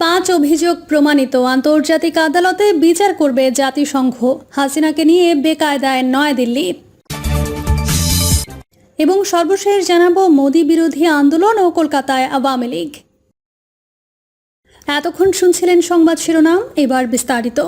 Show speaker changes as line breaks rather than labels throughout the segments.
পাঁচ অভিযোগ প্রমাণিত আন্তর্জাতিক আদালতে বিচার করবে জাতিসংঘ। হাসিনাকে নিয়ে বেকায়দায় নয়াদিল্লি। এবং সর্বশেষ জানাব মোদী বিরোধী আন্দোলন ও কলকাতায় আওয়ামী লীগ। এতক্ষণ শুনছিলেন সংবাদ শিরোনাম, এবার বিস্তারিত।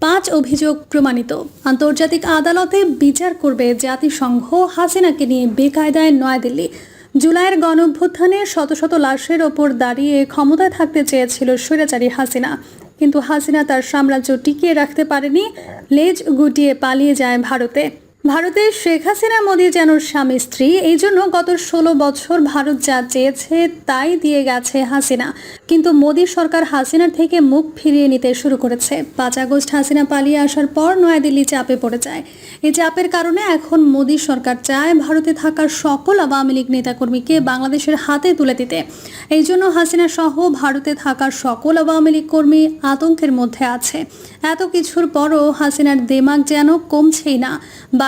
পাঁচ অভিযোগ প্রমাণিত। আন্তর্জাতিক আদালতে বিচার করবে জাতিসংঘ। হাসিনাকে নিয়ে বেকায়দায় নয়াদিল্লি। জুলাইয়ের গণঅভ্যুত্থানে শত শত লাশের ওপর দাঁড়িয়ে ক্ষমতায় থাকতে চেয়েছিল স্বৈরাচারী হাসিনা। কিন্তু হাসিনা তার সাম্রাজ্য টিকিয়ে রাখতে পারেনি, লেজ গুটিয়ে পালিয়ে যায় ভারতে। ভারতের শেখ হাসিনা মোদী যেন স্বামী, স্ত্রী, এই জন্য গত ষোলো বছর ভারত যা চেয়েছে তাই দিয়ে গেছে হাসিনা। কিন্তু মোদী সরকার হাসিনার থেকে মুখ ফিরিয়ে নিতে শুরু করেছে। পাঁচ আগস্ট হাসিনা পালিয়ে আসার পর নয়াদিল্লি চাপে পড়ে যায়। এই চাপের কারণে এখন মোদী সরকার চায় ভারতে থাকা সকল আওয়ামী লীগ নেতাকর্মীকে বাংলাদেশের হাতে তুলে দিতে। এই জন্য হাসিনা সহ ভারতে থাকা সকল আওয়ামী লীগ কর্মী আতঙ্কের মধ্যে আছে। এত কিছুর পরও হাসিনার দেমাগ যেন কমছেই না।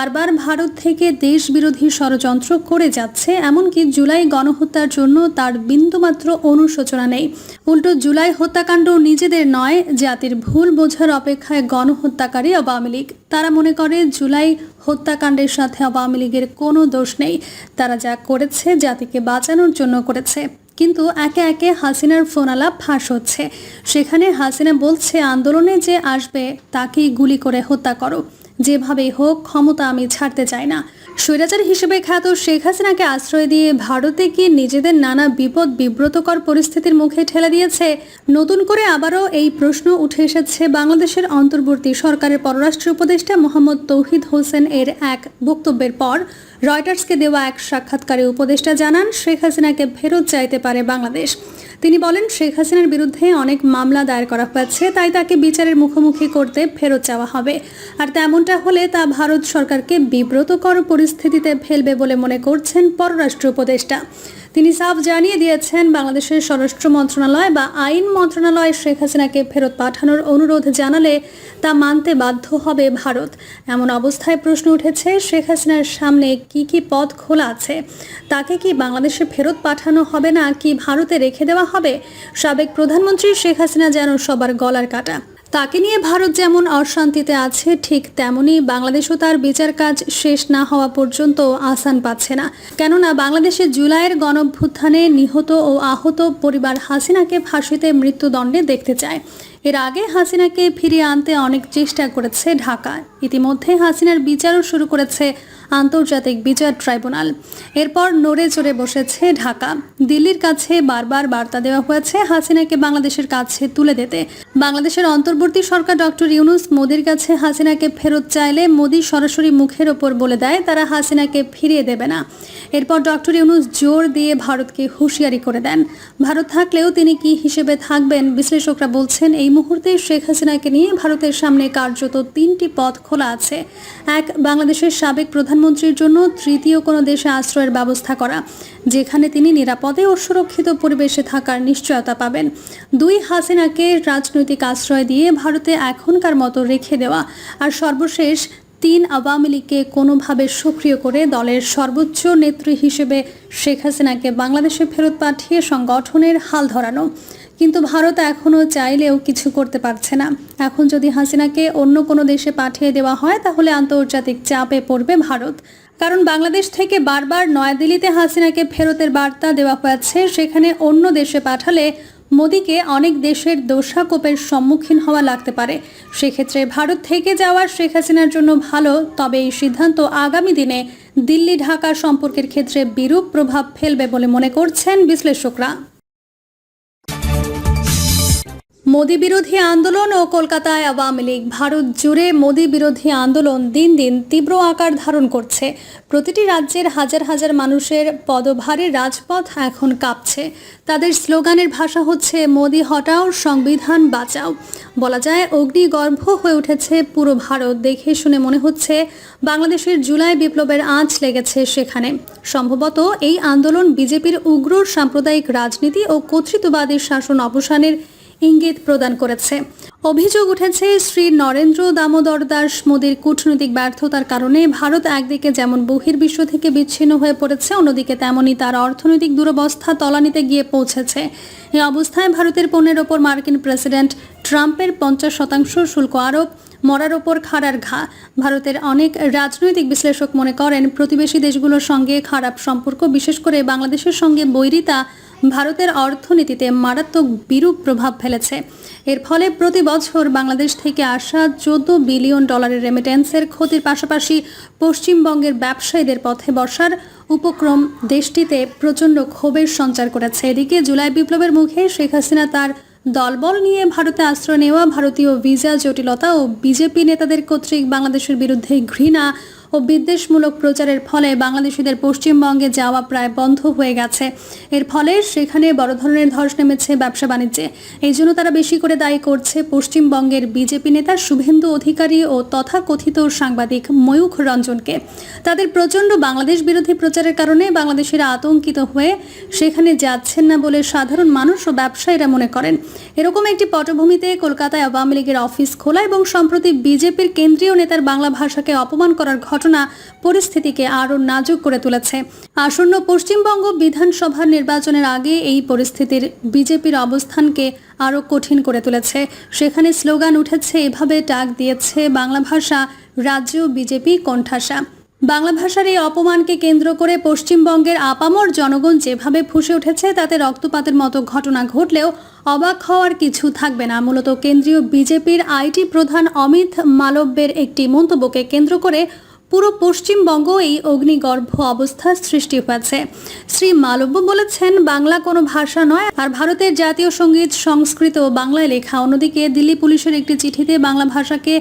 বারবার ভারত থেকে দেশ বিরোধী ষড়যন্ত্র করে যাচ্ছে, এমনকি জুলাই গণহত্যার জন্য তার বিন্দুমাত্র অনুশোচনা নেই। উল্টো জুলাই হত্যাকাণ্ড নিজেদের নয়, জাতির ভুল বোঝার অপেক্ষায় গণহত্যাকারী আওয়ামী লীগ। তারা মনে করে জুলাই হত্যাকাণ্ডের সাথে আওয়ামী লীগের কোনো দোষ নেই। তারা যা করেছে জাতিকে বাঁচানোর জন্য করেছে। কিন্তু একে একে হাসিনার ফোন আলাপ ফাঁস হচ্ছে। সেখানে হাসিনা বলছে, আন্দোলনে যে আসবে তাকেই গুলি করে হত্যা করো। যেভাবেই হোক, ক্ষমতা আমি ছাড়তে চাই না। স্বৈরাচার হিসেবে খ্যাত শেখ হাসিনাকে আশ্রয় দিয়ে ভারতে কি নিজেদের নানা বিপদ বিব্রতকর পরিস্থিতির মুখে ঠেলে দিয়েছে? নতুন করে আবারও এই প্রশ্ন উঠে এসেছে বাংলাদেশের অন্তর্বর্তী সরকারের পররাষ্ট্র উপদেষ্টা মোহাম্মদ তৌহিদ হোসেন এর এক বক্তব্যের পর রয়টার্সকে দেওয়া এক সাক্ষাৎকারে উপদেষ্টা জানান, শেখ হাসিনাকে ফেরত চাইতে পারে বাংলাদেশ। তিনি বলেন, শেখ হাসিনার বিরুদ্ধে অনেক মামলা দায়ের করা হয়েছে, তাই তাকে বিচারের মুখোমুখি করতে ফেরত চাওয়া হবে। আর তেমনটা হলে তা ভারত সরকারকে বিব্রতকর পরিস্থিতিতে ফেলবে বলে মনে করছেন পররাষ্ট্র উপদেষ্টা। তিনি সাফ জানিয়ে দিয়েছেন, বাংলাদেশের স্বরাষ্ট্র মন্ত্রণালয় বা আইন মন্ত্রণালয় শেখ হাসিনাকে ফেরত পাঠানোর অনুরোধ জানালে তা মানতে বাধ্য হবে ভারত। এমন অবস্থায় প্রশ্ন উঠেছে, শেখ হাসিনার সামনে কি কি পথ খোলা আছে? তাকে কি বাংলাদেশে ফেরত পাঠানো হবে না কি ভারতে রেখে দেওয়া হবে? সাবেক প্রধানমন্ত্রী শেখ হাসিনা যেন সবার গলার কাটা। তাকে নিয়ে ভারত যেমন অশান্তিতে আছে, ঠিক তেমনি বাংলাদেশও তার বিচার কাজ শেষ না হওয়া পর্যন্ত আসান পাচ্ছে না। কেননা বাংলাদেশে জুলাইয়ের গণভ্যুত্থানে নিহত ও আহত পরিবার হাসিনাকে ফাঁসিতে মৃত্যুদণ্ডে দেখতে চায়। এর আগে হাসিনাকে ফিরিয়ে আনতে অনেক চেষ্টা করেছে ঢাকা। ইতিমধ্যে হাসিনার বিচারও শুরু করেছে আন্তর্জাতিক বিচার ট্রাইব্যুনাল। এরপর নড়ে চড়ে বসেছে ঢাকা। দিল্লির কাছে বারবার বার্তা দেওয়া হয়েছে হাসিনাকে বাংলাদেশের কাছে তুলে দিতে। বাংলাদেশের অন্তর্বর্তী সরকার ডক্টর ইউনুস মোদির কাছে হাসিনাকে ফেরত চাইলে মোদি সরাসরি মুখের ওপর বলে দেয়, তারা হাসিনাকে ফিরিয়ে দেবে না। এরপর ডক্টর ইউনুস জোর দিয়ে ভারতকে হুঁশিয়ারি করে দেন। ভারত থাকলেও তিনি কি হিসেবে থাকবেন বিশ্লেষকরা বলছেন, এই মুহূর্তে শেখ হাসিনাকে নিয়ে ভারতের সামনে কার্যত তিনটি পথ খোলা আছে। এক, বাংলাদেশের সাবেক প্রধানমন্ত্রীর জন্য তৃতীয় কোনো দেশে আশ্রয়ের ব্যবস্থা করা, যেখানে তিনি নিরাপদে ও সুরক্ষিত পরিবেশে থাকার নিশ্চয়তা পাবেন। দুই, হাসিনাকে রাজনৈতিক আশ্রয় দিয়ে ভারতে এখনকার মতো রেখে দেওয়া আর সর্বশেষ তিন আওয়ামী লীগকে কোনোভাবে সক্রিয় করে দলের সর্বোচ্চ নেত্রী হিসেবে শেখ হাসিনাকে বাংলাদেশে ফেরত পাঠিয়ে সংগঠনের হাল ধরানো। কিন্তু ভারত এখনও চাইলেও কিছু করতে পারছে না। এখন যদি হাসিনাকে অন্য কোনো দেশে পাঠিয়ে দেওয়া হয়, তাহলে আন্তর্জাতিক চাপে পড়বে ভারত। কারণ বাংলাদেশ থেকে বারবার নয়াদিল্লিতে হাসিনাকে ফেরতের বার্তা দেওয়া হয়েছে, সেখানে অন্য দেশে পাঠালে মোদীকে অনেক দেশের দোষাকোপের সম্মুখীন হওয়া লাগতে পারে। সেক্ষেত্রে ভারত থেকে যাওয়া শেখ হাসিনার জন্য ভালো, তবে এই সিদ্ধান্ত আগামী দিনে দিল্লি ঢাকা সম্পর্কের ক্ষেত্রে বিরূপ প্রভাব ফেলবে বলে মনে করছেন বিশ্লেষকরা। মোদী বিরোধী আন্দোলন ও কলকাতায় আওয়ামী লীগ, ভারত জুড়ে মোদী বিরোধী আন্দোলন দিন দিন তীব্র আকার ধারণ করছে। প্রতিটি রাজ্যের হাজার হাজার মানুষের পদভারে রাজপথ এখন কাঁপছে। তাদের স্লোগানের ভাষা হচ্ছে, মোদি হটাও, সংবিধান বাঁচাও। বলা যায়, অগ্নিগর্ভ হয়ে উঠেছে পুরো ভারত। দেখে শুনে মনে হচ্ছে, বাংলাদেশের জুলাই বিপ্লবের আঁচ লেগেছে সেখানে। সম্ভবত এই আন্দোলন বিজেপির উগ্র সাম্প্রদায়িক রাজনীতি ও কর্তৃত্ববাদী শাসন অবসানের ইঙ্গিত প্রদান করেছে। অভিযোগ উঠেছে, শ্রী নরেন্দ্র দামোদর দাস মোদীর কূটনৈতিক ব্যর্থতার কারণে ভারত একদিকে যেমন বহির্বিশ্ব থেকে বিচ্ছিন্ন হয়ে পড়েছে, অন্যদিকে তেমনই তার অর্থনৈতিক দুরবস্থা তলানিতে গিয়ে পৌঁছেছে। এই অবস্থায় ভারতের পণ্যের ওপর মার্কিন প্রেসিডেন্ট ট্রাম্পের পঞ্চাশ শতাংশ শুল্ক আরোপ, মরার ওপর খাড়ার ঘা। ভারতের অনেক রাজনৈতিক বিশ্লেষক মনে করেন, প্রতিবেশী দেশগুলোর সঙ্গে খারাপ সম্পর্ক, বিশেষ করে বাংলাদেশের সঙ্গে বৈরিতা ভারতের অর্থনীতিতে মারাত্মক বিরূপ প্রভাব ফেলেছে। এর ফলে প্রতি বছর বাংলাদেশ থেকে আসা চোদ্দ বিলিয়ন ডলারের রেমিটেন্সের ক্ষতির পাশাপাশি পশ্চিমবঙ্গের ব্যবসায়ীদের পথে বসার উপক্রম দেশটিতে প্রচণ্ড ক্ষোভের সঞ্চার করেছে। এদিকে জুলাই বিপ্লবের মুখে শেখ হাসিনা তার দলবল নিয়ে ভারতে আশ্রয় নেওয়া, ভারতীয় ভিসা জটিলতা ও বিজেপি নেতাদের কর্তৃক বাংলাদেশের বিরুদ্ধে ঘৃণা ও বিদ্বেষমূলক প্রচারের ফলে বাংলাদেশিদের পশ্চিমবঙ্গে যাওয়া প্রায় বন্ধ হয়ে গেছে। এর ফলে সেখানে বড় ধরনের ধস নেমেছে ব্যবসা বাণিজ্যে। এই জন্য তারা বেশি করে দায়ী করছে পশ্চিমবঙ্গের বিজেপি নেতা শুভেন্দু অধিকারী ও তথাকথিত সাংবাদিক ময়ূখ রঞ্জনকে। তাদের প্রচণ্ড বাংলাদেশ বিরোধী প্রচারের কারণে বাংলাদেশিরা আতঙ্কিত হয়ে সেখানে যাচ্ছেন না বলে সাধারণ মানুষ ও ব্যবসায়ীরা মনে করেন। এরকম একটি পটভূমিতে কলকাতায় আওয়ামী লীগের অফিস খোলা এবং সম্প্রতি বিজেপির কেন্দ্রীয় নেতার বাংলা ভাষাকে অপমান করার ঘটনা পরিস্থিতিকে আরও নাজুক করে তুলেছে। আসন্ন পশ্চিমবঙ্গ বিধানসভা নির্বাচনের আগে এই পরিস্থিতির বিজেপির অবস্থানকে আরও কঠিন করে তুলেছে। সেখানে স্লোগান উঠেছে, এভাবে ডাক দিয়েছে বাংলা ভাষা, রাজ্য বিজেপি কণ্ঠাসা। বাংলা ভাষার এই অপমানকে কেন্দ্র করে পশ্চিমবঙ্গের আপামর জনগণ যেভাবে ফুসে উঠেছে, তাতে রক্তপাতের মতো ঘটনা ঘটলেও অবাক হওয়ার কিছু থাকবে না। মূলত কেন্দ্রীয় বিজেপির আইটি প্রধান অমিত মালব্যের একটি মন্তব্যকে কেন্দ্র করে পুরো পশ্চিমবঙ্গ এই অগ্নিগর্ভ অবস্থার সৃষ্টি হয়েছে। শ্রী মালব্য বলেছেন, বাংলা কোনো ভাষা নয়, আর ভারতের জাতীয় সংগীত, সংস্কৃত ও বাংলায় লেখা। অন্যদিকে দিল্লি পুলিশের একটি চিঠিতে বাংলা ভাষাকে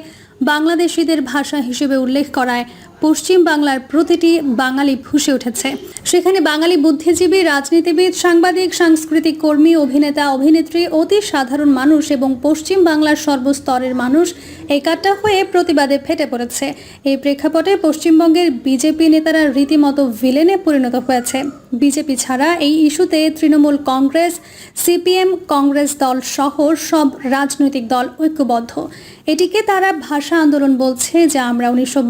বাংলাদেশিদের ভাষা হিসেবে উল্লেখ করায়। পশ্চিম বাংলার প্রতিটি বাঙালি ফুসে উঠেছে। সেখানে বাঙালি বুদ্ধিজীবী, রাজনীতিবিদ, সাংবাদিক, সাংস্কৃতিক কর্মী, অভিনেতা, অভিনেত্রী, অতি সাধারণ মানুষ এবং পশ্চিম বাংলার সর্বস্তরের মানুষ একাট্টা হয়ে প্রতিবাদে ফেটে পড়েছে। এই প্রেক্ষাপটে পশ্চিমবঙ্গের বিজেপি নেতারা রীতিমতো ভিলেনে পরিণত হয়েছে। বিজেপি ছাড়া এই ইস্যুতে তৃণমূল কংগ্রেস, সিপিএম কংগ্রেস দল সহ সব রাজনৈতিক দল ঐক্যবদ্ধ। এটিকে তারা ভাষা আন্দোলন বলছে, যা আমরা উনিশশো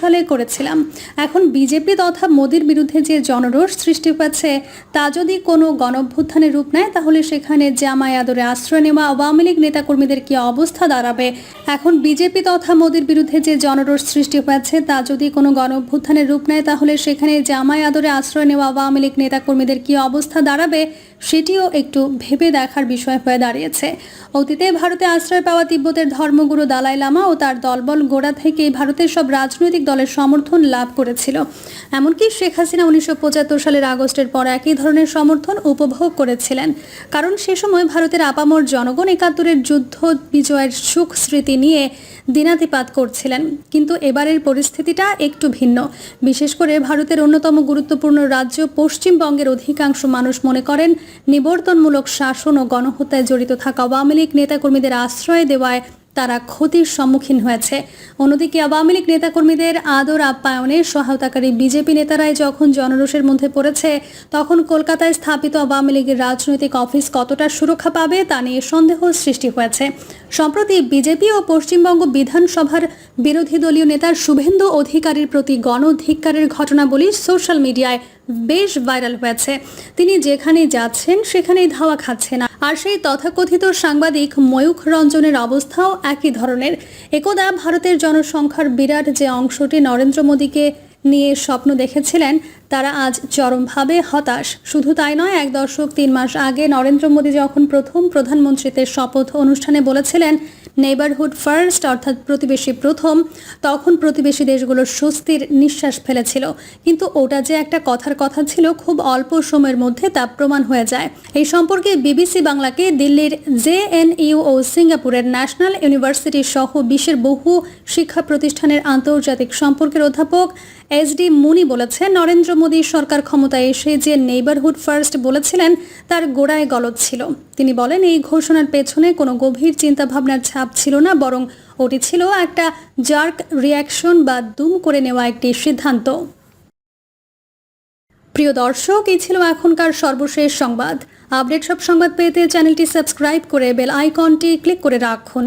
সালে করেছিলাম। এখন বিজেপি তথা মোদির বিরুদ্ধে যে জনরোষ সৃষ্টি পাচ্ছে তা যদি কোনো গণভ্যুত্থানের রূপ নেয়, তাহলে সেখানে জামাই আদরে আশ্রয় নেওয়া আওয়ামী লীগ নেতাকর্মীদের কি অবস্থা দাঁড়াবে? এখন বিজেপি তথা মোদির বিরুদ্ধে যে জনরোষ সৃষ্টি পাচ্ছে তা যদি কোনো গণভ্যুত্থানের রূপ নেয়, তাহলে সেখানে জামাই আদরে আশ্রয় নেওয়া আওয়ামী লীগ নেতাকর্মীদের কি অবস্থা দাঁড়াবে? সেটিও একটু ভেবে দেখার বিষয় হয়ে দাঁড়িয়েছে। অতীতে ভারতে আশ্রয় পাওয়া তিব্বতের ধর্মগুরু দালাই লামা ও তার দলবল গোড়া থেকে ভারতের সব রাজনৈতিক দলের সমর্থন লাভ করেছিল। এমনকি শেখ হাসিনা উনিশশো পঁচাত্তর সালের আগস্টের পর একই ধরনের সমর্থন উপভোগ করেছিলেন। কারণ সে সময় ভারতের আপামর জনগণ একাত্তরের যুদ্ধ বিজয়ের সুখ স্মৃতি নিয়ে দিনাতিপাত করছিলেন। কিন্তু এবারের পরিস্থিতিটা একটু ভিন্ন। বিশেষ করে ভারতের অন্যতম গুরুত্বপূর্ণ রাজ্য পশ্চিমবঙ্গের অধিকাংশ মানুষ মনে করেন নিবর্তনমূলক শাসন ও গণহত্যায় জড়িত থাকা আওয়ামী লীগ নেতাকর্মীদের আশ্রয় দেওয়ায় তারা ক্ষতির সম্মুখীন হয়েছে। অন্যদিকে আওয়ামী লীগ নেতাকর্মীদের আদর আপ্যায়নে সহায়তাকারী বিজেপি নেতারাই যখন জনরোষের মধ্যে পড়েছে, তখন কলকাতায় স্থাপিত আওয়ামী লীগের রাজনৈতিক অফিস কতটা সুরক্ষা পাবে তা নিয়ে সন্দেহ সৃষ্টি হয়েছে। সম্প্রতি বিজেপি ও পশ্চিমবঙ্গ বিধানসভার বিরোধী দলীয় নেতার শুভেন্দু অধিকারীর প্রতি গণ অধিকারের ঘটনাবলী সোশ্যাল মিডিয়ায় বেশ ভাইরাল হয়েছে। তিনি যেখানে যাচ্ছেন, সেখানেই ধাওয়া খাচ্ছে না আর সেই তথাকথিত সাংবাদিক ময়ূখ রঞ্জনের অবস্থাও একই ধরনের। একদা ভারতের জনসংখ্যার বিরাট যে অংশটি নরেন্দ্র মোদীকে নিয়ে স্বপ্ন দেখেছিলেন, তারা আজ চরমভাবে হতাশ। শুধু তাই নয়, এক দশক তিন মাস আগে নরেন্দ্র মোদী যখন প্রথম প্রধানমন্ত্রীতে শপথ অনুষ্ঠানে বলেছিলেন নেইবারহুড ফার্স্ট অর্থাৎ প্রতিবেশী প্রথম, তখন প্রতিবেশী দেশগুলোর স্বস্তির নিঃশ্বাস ফেলেছিল। কিন্তু ওটা যে একটা কথার কথা ছিল, খুব অল্প সময়ের মধ্যে তা প্রমাণ হয়ে যায়। এই সম্পর্কে বিবিসি বাংলাকে দিল্লির জেএনইউ ও সিঙ্গাপুরের ন্যাশনাল ইউনিভার্সিটি সহ বিশ্বের বহু শিক্ষা প্রতিষ্ঠানের আন্তর্জাতিক সম্পর্কের অধ্যাপক এস ডি মুনি বলেছেন, নরেন্দ্র মোদী সরকার ক্ষমতায় এসে যে নেইবারহুড ফার্স্ট বলেছিলেন, তার গোড়ায় গলদ ছিল। তিনি বলেন, এই ঘোষণার পেছনে কোনো গভীর চিন্তাভাবনার ছাপ ছিল না, বরং ওটি ছিল একটা জার্ক রিয়াকশন বা দুম করে নেওয়া একটি সিদ্ধান্ত। প্রিয় দর্শক, এই ছিল এখনকার সর্বশেষ সংবাদ। আপডেট সব সংবাদ পেতে চ্যানেলটি সাবস্ক্রাইব করে বেল আইকনটি ক্লিক করে রাখুন।